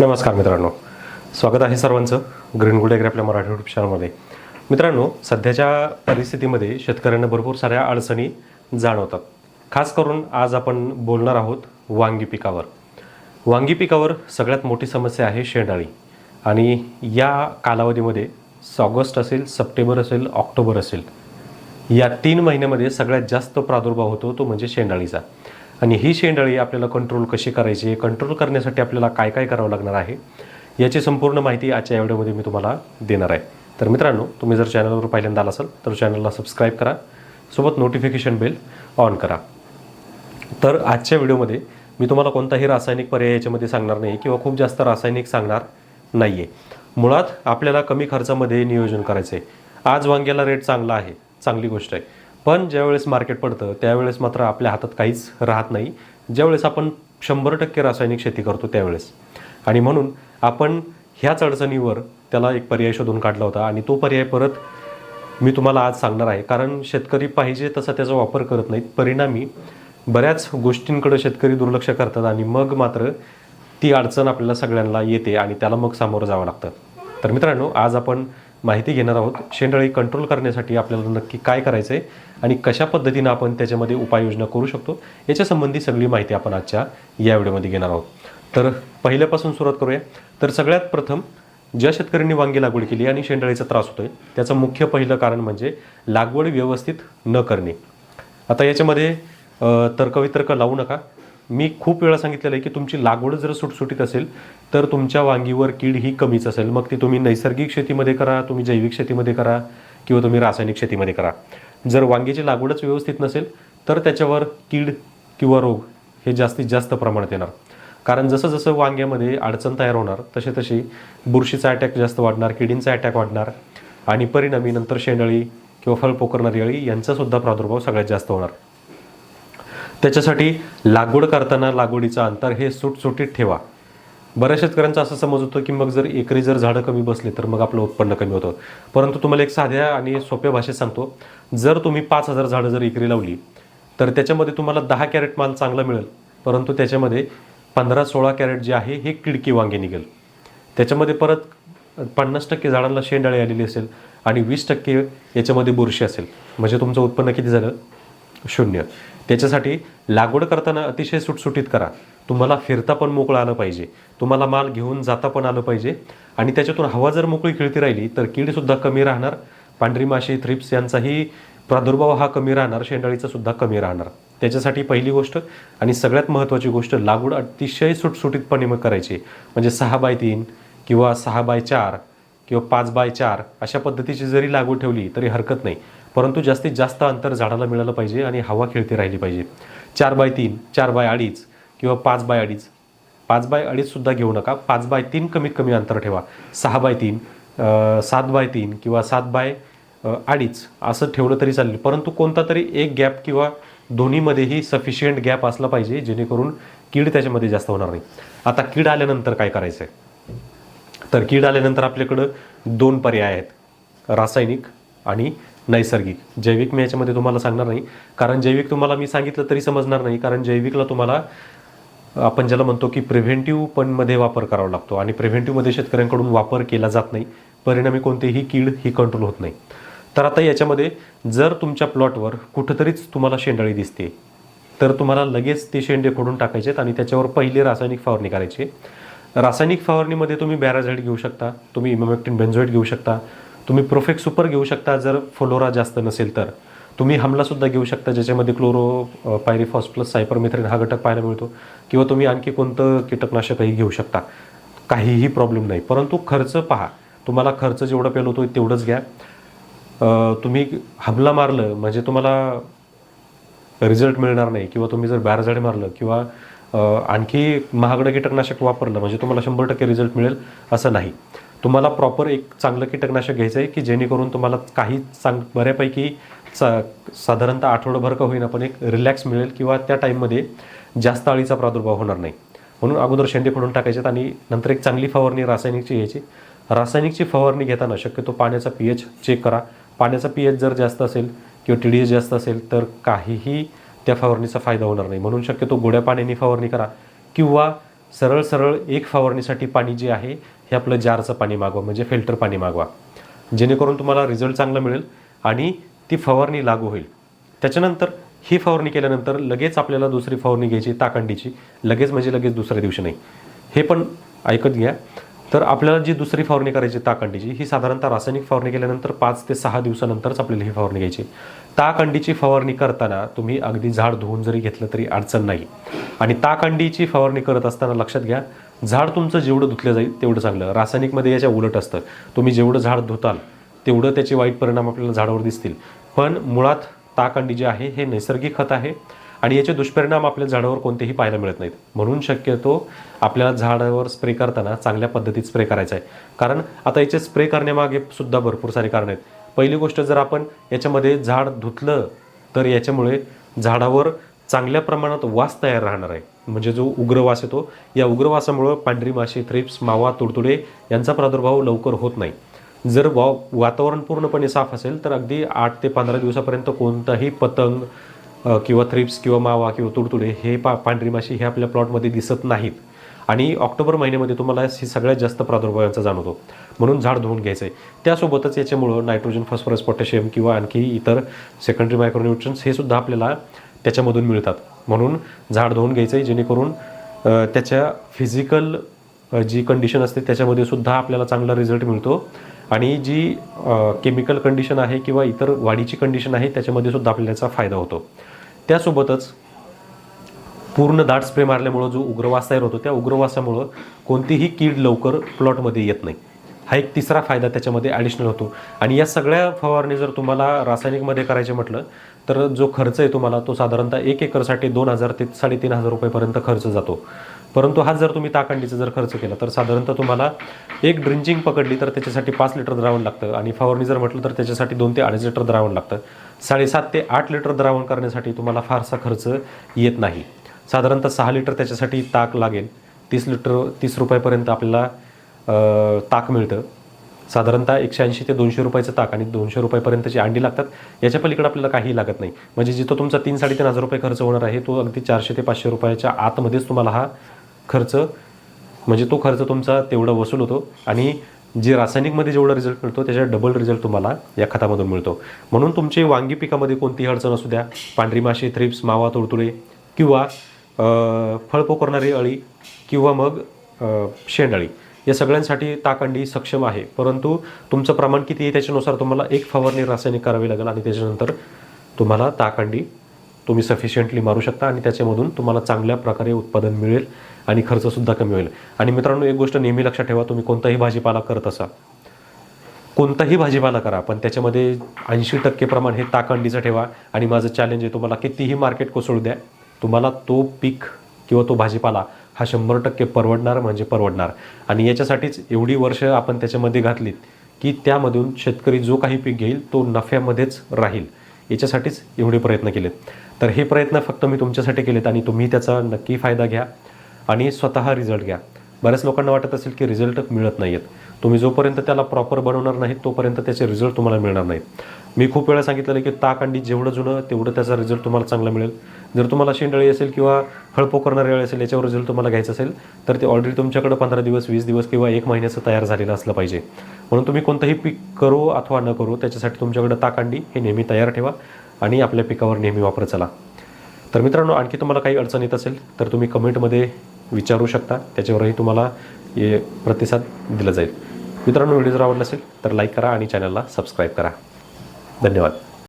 नमस्कार मित्रांनो. स्वागत आहे सर्वांचं ग्रीन गुड आपल्या मराठी युट्यूब चॅनलमध्ये मित्रांनो सध्याच्या परिस्थितीमध्ये शेतकऱ्यांना भरपूर साऱ्या अडचणी जाणवतात. खास करून आज आपण बोलणार आहोत वांगी पिकावर. वांगी पिकावर सगळ्यात मोठी समस्या आहे शेंडाळी. आणि या कालावधीमध्ये ऑगस्ट असेल सप्टेंबर असेल ऑक्टोबर असेल या तीन महिन्यामध्ये सगळ्यात जास्त प्रादुर्भाव होतो तो म्हणजे शेंडाळीचा. आणि ही शेंडळी आपल्याला कंट्रोल कशी करायची कंट्रोल करण्यासाठी आपल्याला काय काय करावं लागणार आहे याची संपूर्ण माहिती आजच्या या व्हिडिओमध्ये मी तुम्हाला देणार आहे. तर मित्रांनो तुम्ही जर चॅनलवर पहिल्यांदा आला असाल तर चॅनलला सबस्क्राईब करा सोबत नोटिफिकेशन बेल ऑन करा. तर आजच्या व्हिडिओमध्ये मी तुम्हाला कोणताही रासायनिक पर्याय याच्यामध्ये सांगणार नाही किंवा खूप जास्त रासायनिक सांगणार नाही आहे मुळात आपल्याला कमी खर्चामध्ये नियोजन करायचं आहे आज वांग्याला रेट चांगला आहे चांगली गोष्ट आहे. पण ज्यावेळेस मार्केट पडतं त्यावेळेस मात्र आपल्या हातात काहीच राहत नाही. ज्यावेळेस आपण शंभर टक्के रासायनिक शेती करतो त्यावेळेस. आणि म्हणून आपण ह्याच अडचणीवर त्याला एक पर्याय शोधून काढला होता आणि तो पर्याय परत मी तुम्हाला आज सांगणार आहे. कारण शेतकरी पाहिजे तसा त्याचा वापर करत नाहीत. परिणामी बऱ्याच गोष्टींकडे शेतकरी दुर्लक्ष करतात आणि मग मात्र ती अडचण आपल्याला सगळ्यांना येते आणि त्याला मग सामोरं जावं लागतं. तर मित्रांनो आज आपण माहिती घेणार आहोत. शेंडळी कंट्रोल करण्यासाठी आपल्याला नक्की काय करायचं आहे आणि कशा पद्धतीनं आपण त्याच्यामध्ये उपाययोजना करू शकतो याच्या संबंधी सगळी माहिती आपण आजच्या या व्हिडिओमध्ये घेणार आहोत. तर पहिल्यापासून सुरुवात करूया. तर सगळ्यात प्रथम ज्या शेतकऱ्यांनी वांगी लागवड केली आणि शेंडाळीचा त्रास होतोय त्याचं मुख्य पहिलं कारण म्हणजे लागवड व्यवस्थित न करणे. आता याच्यामध्ये तर्कवितर्क लावू नका. मी खूप वेळा सांगितलेलं आहे की तुमची लागवड जर सुटसुटीत असेल तर तुमच्या वांगीवर कीड ही कमीच असेल. मग ती तुम्ही नैसर्गिक शेतीमध्ये करा तुम्ही जैविक शेतीमध्ये करा किंवा तुम्ही रासायनिक शेतीमध्ये करा. जर वांगीची लागवडच व्यवस्थित नसेल तर त्याच्यावर कीड किंवा रोग हे जास्तीत जास्त प्रमाणात येणार. कारण जसं जसं वांग्यामध्ये अडचण तयार होणार तसे तशी बुरशीचा अटॅक जास्त वाढणार किडींचा अटॅक वाढणार आणि परिणामी नंतर शेंडळी किंवा फळ पोकरणारी अळी प्रादुर्भाव सगळ्यात जास्त होणार. त्याच्यासाठी लागवड करताना लागवडीचं अंतर हे सुटसुटीत ठेवा. बऱ्याच शेतकऱ्यांचा असं समज होतो की मग जर एकरी जर झाडं कमी बसली तर मग आपलं उत्पन्न कमी होतं. परंतु तुम्हाला एक साध्या आणि सोप्या भाषेत सांगतो जर तुम्ही पाच हजार झाडं जर एकरी लावली तर त्याच्यामध्ये तुम्हाला दहा कॅरेट माल चांगला मिळेल. परंतु त्याच्यामध्ये पंधरा सोळा कॅरेट जे आहे हे किडकी वांगे निघेल. त्याच्यामध्ये परत पन्नास टक्के झाडांना शेंडाळी आलेली असेल आणि वीस टक्के याच्यामध्ये बुरशी असेल. म्हणजे तुमचं उत्पन्न किती झालं? शून्य. त्याच्यासाठी लागवड करताना अतिशय सुटसुटीत करा. तुम्हाला फिरता पण मोकळं आलं पाहिजे. तुम्हाला माल घेऊन जाता पण आलं पाहिजे. आणि त्याच्यातून हवा जर मोकळी खेळती राहिली तर कीडसुद्धा कमी राहणार. पांढरी माशी थ्रिप्स यांचाही प्रादुर्भाव हा कमी राहणार. शेंडाळीचा सुद्धा कमी राहणार. त्याच्यासाठी पहिली गोष्ट आणि सगळ्यात महत्त्वाची गोष्ट लागवड अतिशय सुटसुटीतपणे मग करायची. म्हणजे सहा बाय तीन किंवा सहा बाय चार किंवा पाच बाय चार अशा पद्धतीची जरी लागवड ठेवली तरी हरकत नाही. परंतु जास्तीत जास्त अंतर झाडाला मिळालं पाहिजे आणि हवा खेळती राहिली पाहिजे. चार बाय तीन चार बाय अडीच किंवा पाच बाय अडीच. पाच बाय अडीचसुद्धा घेऊ नका. पाच बाय तीन कमीत कमी अंतर ठेवा. सहा बाय तीन सात बाय तीन किंवा सात बाय अडीच असं ठेवलं तरी चालेल. परंतु कोणता तरी एक गॅप किंवा दोन्हीमध्येही सफिशियंट गॅप असला पाहिजे जेणेकरून कीड त्याच्यामध्ये जास्त होणार नाही. आता कीड आल्यानंतर काय करायचं आहे तर कीड आल्यानंतर आपल्याकडं दोन पर्याय आहेत. रासायनिक आणि नैसर्गिक. जैविक मी याच्यामध्ये तुम्हाला सांगणार नाही. कारण जैविक तुम्हाला मी सांगितलं तरी समजणार नाही. कारण जैविकला तुम्हाला आपण ज्याला म्हणतो की प्रिव्हेंटिव्ह पणमध्ये वापर करावा लागतो. आणि प्रिव्हेंटिव्हमध्ये शेतकऱ्यांकडून वापर केला जात नाही. परिणामी कोणतेही कीड ही कंट्रोल होत नाही. तर आता याच्यामध्ये जर तुमच्या प्लॉटवर कुठंतरीच तुम्हाला शेंडाळी दिसते तर तुम्हाला लगेच ते शेंडे खोडून टाकायचे आणि त्याच्यावर पहिले रासायनिक फवारणी करायची. रासायनिक फवारणीमध्ये तुम्ही बॅराझाईड घेऊ शकता तुम्ही इमोमेक्टिन बेन्झोइड घेऊ शकता तुम्ही प्रोफेक्ट सुपर घेऊ शकता जर फ्लोरा जास्त नसेल तर. तुम्ही हमलासुद्धा घेऊ शकता ज्याच्यामध्ये क्लोरो पायरिफॉस प्लस सायपरमिथ्रिन हा घटक पाहायला मिळतो. किंवा तुम्ही आणखी कोणतं कीटकनाशकही घेऊ शकता. काहीही प्रॉब्लेम नाही. परंतु खर्च पहा. तुम्हाला खर्च जेवढं पेल होतो तेवढंच घ्या. तुम्ही हमला मारलं म्हणजे तुम्हाला रिझल्ट मिळणार नाही. किंवा तुम्ही जर बॅरझाड मारलं किंवा आणखी महागडं कीटकनाशक वापरलं म्हणजे तुम्हाला शंभर टक्के रिझल्ट मिळेल असं नाही. तुम्हाला प्रॉपर एक चांगलं कीटकनाशक घ्यायचं आहे की जेणेकरून तुम्हाला काही चांग बऱ्यापैकी चा साधारणतः आठवडाभर का होईना पण एक रिलॅक्स मिळेल किंवा त्या टाईममध्ये जास्त अळीचा प्रादुर्भाव होणार नाही. म्हणून अगोदर शेंडे फोडून टाकायचे आणि नंतर एक चांगली फवारणी रासायनिकची घ्यायची. रासायनिकची फवारणी घेताना शक्यतो पाण्याचा पी एच चेक करा. पाण्याचा पी एच जर जास्त असेल किंवा टी डी एस जास्त असेल तर काहीही त्या फवारणीचा फायदा होणार नाही. म्हणून शक्यतो गोड्या पाण्याने फवारणी करा किंवा सरळ सरळ एक फवारणीसाठी पाणी जे आहे हे आपलं जारचं पाणी मागवा म्हणजे फिल्टर पाणी मागवा. जेणेकरून तुम्हाला रिझल्ट चांगला मिळेल आणि ती फवारणी लागू होईल. त्याच्यानंतर ही फवारणी केल्यानंतर लगेच आपल्याला दुसरी फवारणी घ्यायची ताकंडीची. लगेच म्हणजे लगेच दुसऱ्या दिवशी नाही. हे पण ऐकत घ्या. तर आपल्याला जी दुसरी फवारणी करायची ताकंडीची ही साधारणतः रासायनिक फवारणी केल्यानंतर पाच ते सहा दिवसानंतरच आपल्याला ही फवारणी घ्यायची. ताकंडीची फवारणी करताना तुम्ही अगदी झाड धुवून जरी घेतलं तरी अडचण नाही. आणि ताकंडीची फवारणी करत असताना लक्षात घ्या झाड तुमचं जेवढं धुतलं जाईल तेवढं चांगलं. रासायनिकमध्ये याच्या उलट असतं. तुम्ही जेवढं झाड धुताल तेवढं त्याचे वाईट परिणाम आपल्याला झाडावर दिसतील. पण मुळात ताकंडी जे आहे हे नैसर्गिक खत आहे आणि याचे दुष्परिणाम आपल्या झाडावर कोणतेही पाहायला मिळत नाहीत. म्हणून शक्यतो आपल्याला झाडावर स्प्रे करताना चांगल्या पद्धतीत स्प्रे करायचा आहे. कारण आता याचे स्प्रे करण्यामागे सुद्धा भरपूर सारे कारण आहेत. पहिली गोष्ट जर आपण याच्यामध्ये झाड धुतलं तर याच्यामुळे झाडावर चांगल्या प्रमाणात वास तयार राहणार आहे. म्हणजे जो उग्रवास येतो या उग्रवासामुळं पांढरी माशी थ्रिप्स मावा तुडतुडे यांचा प्रादुर्भाव लवकर होत नाही. जर वा वातावरण पूर्णपणे साफ असेल तर अगदी आठ ते पंधरा दिवसापर्यंत कोणताही पतंग किंवा थ्रिप्स किंवा मावा किंवा तुडतुडे हे पा पांढरी माशी हे आपल्या प्लॉटमध्ये दिसत नाहीत. आणि ऑक्टोबर महिन्यामध्ये तुम्हाला ही सगळ्यात जास्त प्रादुर्भाव यांचा जाणवतो. म्हणून झाड धुवून घ्यायचं आहे त्यासोबतच याच्यामुळं नायट्रोजन फॉस्फरस पोटॅशियम किंवा आणखी इतर सेकंडरी मायक्रोन्युट्रन्स हे सुद्धा आपल्याला त्याच्यामधून मिळतात. म्हणून झाड धुवून घ्यायचं आहे जेणेकरून त्याच्या फिजिकल जी कंडिशन असते त्याच्यामध्ये सुद्धा आपल्याला चांगला रिझल्ट मिळतो. आणि जी केमिकल कंडिशन आहे किंवा इतर वाढीची कंडिशन आहे त्याच्यामध्ये सुद्धा आपल्याला फायदा होतो. त्यासोबतच पूर्ण दाट स्प्रे मारल्यामुळं जो उग्रवास तयार होतो त्या उग्रवासामुळं कोणतीही कीड लवकर प्लॉटमध्ये येत नाही. हा एक तिसरा फायदा त्याच्यामध्ये ॲडिशनल होतो. आणि या सगळ्या फवारणी जर तुम्हाला रासायनिकमध्ये करायचे म्हटलं तर जो खर्च आहे तुम्हाला तो साधारणतः एक एकरसाठी दोन हजार ते साडेतीन हजार रुपयेपर्यंत खर्च जातो. परंतु हा जर तुम्ही ताकंडीचा जर खर्च केला तर साधारणतः तुम्हाला एक ड्रिंचिंग पकडली तर त्याच्यासाठी पाच लिटर द्रावण लागतं. आणि फवारणी जर म्हटलं तर त्याच्यासाठी दोन ते अडीच लिटर द्रावण लागतं. साडेसात ते आठ लिटर द्रावण करण्यासाठी तुम्हाला फारसा खर्च येत नाही. साधारणतः सहा लिटर त्याच्यासाठी ताक लागेल. तीस लिटर तीस रुपयापर्यंत आपल्याला ताक मिळतं. साधारणतः एकशे ऐंशी ते दोनशे रुपयाचं ताक आणि दोनशे रुपयापर्यंतची अंडी लागतात याच्या पलीकडे आपल्याला काही लागत नाही. म्हणजे जिथं तुमचा तीन साडेतीन हजार रुपये खर्च होणार आहे तो अगदी चारशे ते पाचशे रुपयाच्या आतमध्येच तुम्हाला हा खर्च म्हणजे तो खर्च तुमचा तेवढा वसूल होतो आणि जे रासायनिकमध्ये जेवढा रिझल्ट मिळतो त्याच्या डबल रिझल्ट तुम्हाला या खतामधून मिळतो. म्हणून तुमचे वांगी पिकामध्ये कोणतीही अडचण असू द्या पांढरी माशी थ्रिप्स मावा तुडतुडे किंवा फळ पोकरणारी अळी किंवा मग शेंडाळी या सगळ्यांसाठी ताकंडी सक्षम आहे. परंतु तुमचं प्रमाण किती आहे त्याच्यानुसार तुम्हाला एक फवारणी रासायनिक करावी लागेल आणि त्याच्यानंतर तुम्हाला ताकंडी तुम्ही सफिशियंटली मारू शकता आणि त्याच्यामधून तुम्हाला चांगल्या प्रकारे उत्पादन मिळेल आणि खर्चसुद्धा कमी होईल. आणि मित्रांनो एक गोष्ट नेहमी लक्षात ठेवा तुम्ही कोणताही भाजीपाला करत असा कोणताही भाजीपाला करा पण त्याच्यामध्ये ऐंशी टक्के प्रमाण हे ताकंडीचं ठेवा आणि माझं चॅलेंज आहे तुम्हाला कितीही मार्केट कोसळू द्या तुम्हाला तो पीक किंवा तो भाजीपाला हा शंभर टक्के परवडणार म्हणजे परवडणार. आणि याच्यासाठीच एवढी वर्ष आपण त्याच्यामध्ये घातलीत की त्यामधून शेतकरी जो काही पीक घेईल तो नफ्यामध्येच राहील. याच्यासाठीच एवढे प्रयत्न केलेत. तर हे प्रयत्न फक्त मी तुमच्यासाठी केलेत आणि तुम्ही त्याचा नक्की फायदा घ्या आणि स्वतः रिझल्ट घ्या. बऱ्याच लोकांना वाटत असेल की रिझल्ट मिळत नाही आहेत तुम्ही जोपर्यंत त्याला प्रॉपर बनवणार नाहीत तोपर्यंत त्याचे रिझल्ट तुम्हाला मिळणार नाहीत. मी खूप वेळा सांगितलेलं की ताक अंडी जेवढं जुनं तेवढं त्याचा रिझल्ट तुम्हाला चांगला मिळेल. जर तुम्हाला शेंडळी असेल किंवा फळपो करणारी अळी असेल याच्यावर जर तुम्हाला घ्यायचं असेल तर ते ऑलरेडी तुमच्याकडे पंधरा दिवस वीस दिवस किंवा एक महिन्याचं तयार झालेलं असलं पाहिजे. म्हणून तुम्ही कोणतंही पीक करो अथवा न करो त्याच्यासाठी तुमच्याकडे ताकांडी हे नेहमी तयार ठेवा आणि आपल्या पिकावर नेहमी वापर चला. तर मित्रांनो आणखी तुम्हाला काही अडचण येत असेल तर तुम्ही कमेंटमध्ये विचारू शकता. त्याच्यावरही तुम्हाला हे प्रतिसाद दिला जाईल. मित्रांनो व्हिडिओ जर आवडला असेल तर लाईक करा आणि चॅनलला सबस्क्राईब करा. धन्यवाद.